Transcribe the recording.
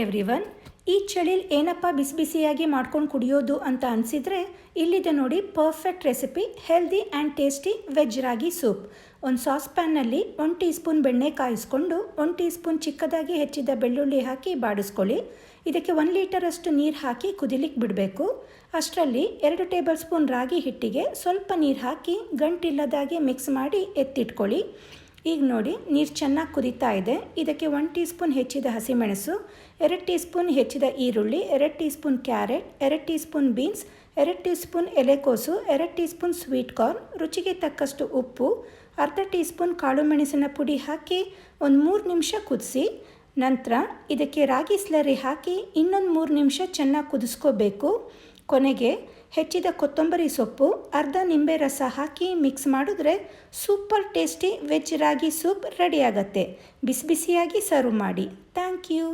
Everyone, ಈ ಚಳಿಲಿ ಏನಪ್ಪ ಬಿಸಿ ಬಿಸಿಯಾಗಿ ಮಾಡ್ಕೊಂಡು ಕುಡಿಯೋದು ಅಂತ ಅನಿಸಿದರೆ ಇಲ್ಲಿದೆ ನೋಡಿ perfect recipe, healthy and tasty veg ragi soup. ಒಂದು ಸಾಸ್ ಪ್ಯಾನ್ನಲ್ಲಿ ಒಂದು ಟೀ ಸ್ಪೂನ್ ಬೆಣ್ಣೆ ಕಾಯಿಸ್ಕೊಂಡು ಒಂದು ಟೀ ಸ್ಪೂನ್ ಚಿಕ್ಕದಾಗಿ ಹೆಚ್ಚಿದ ಬೆಳ್ಳುಳ್ಳಿ ಹಾಕಿ ಬಾಡಿಸ್ಕೊಳ್ಳಿ. ಇದಕ್ಕೆ ಒಂದು ಲೀಟರಷ್ಟು ನೀರು ಹಾಕಿ ಕುದಿಲಿಕ್ಕೆ ಬಿಡಬೇಕು. ಅಷ್ಟರಲ್ಲಿ ಎರಡು ಟೇಬಲ್ ಸ್ಪೂನ್ ರಾಗಿ ಹಿಟ್ಟಿಗೆ ಸ್ವಲ್ಪ ನೀರು ಹಾಕಿ ಗಂಟಿಲ್ಲದಾಗೆ ಮಿಕ್ಸ್ ಮಾಡಿ ಎತ್ತಿಟ್ಕೊಳ್ಳಿ. ಈಗ ನೋಡಿ, ನೀರು ಚೆನ್ನಾಗಿ ಕುದೀತಾ ಇದೆ. ಇದಕ್ಕೆ ಒನ್ ಟೀ ಸ್ಪೂನ್ ಹೆಚ್ಚಿದ ಹಸಿಮೆಣಸು, ಎರಡು ಟೀ ಸ್ಪೂನ್ ಹೆಚ್ಚಿದ ಈರುಳ್ಳಿ, ಎರಡು ಟೀ ಸ್ಪೂನ್ ಕ್ಯಾರೆಟ್, ಎರಡು ಟೀ ಸ್ಪೂನ್ ಬೀನ್ಸ್, ಎರಡು ಟೀ ಸ್ಪೂನ್ ಎಲೆಕೋಸು, ಎರಡು ಟೀ ಸ್ಪೂನ್ ಸ್ವೀಟ್ ಕಾರ್ನ್, ರುಚಿಗೆ ತಕ್ಕಷ್ಟು ಉಪ್ಪು, ಅರ್ಧ ಟೀ ಸ್ಪೂನ್ ಕಾಳು ಮೆಣಸಿನ ಪುಡಿ ಹಾಕಿ ಒಂದು ಮೂರು ನಿಮಿಷ ಕುದಿಸಿ, ನಂತರ ಇದಕ್ಕೆ ರಾಗಿ ಸ್ಲರಿ ಹಾಕಿ ಇನ್ನೊಂದು ಮೂರು ನಿಮಿಷ ಚೆನ್ನಾಗಿ ಕುದಿಸ್ಕೋಬೇಕು. ಕೊನೆಗೆ ಹೆಚ್ಚಿದ ಕೊತ್ತಂಬರಿ ಸೊಪ್ಪು, ಅರ್ಧ ನಿಂಬೆ ರಸ ಹಾಕಿ ಮಿಕ್ಸ್ ಮಾಡಿದ್ರೆ super tasty veg ragi soup ready ಆಗುತ್ತೆ. ಬಿಸಿ ಬಿಸಿಯಾಗಿ ಸರ್ವ್ ಮಾಡಿ. Thank you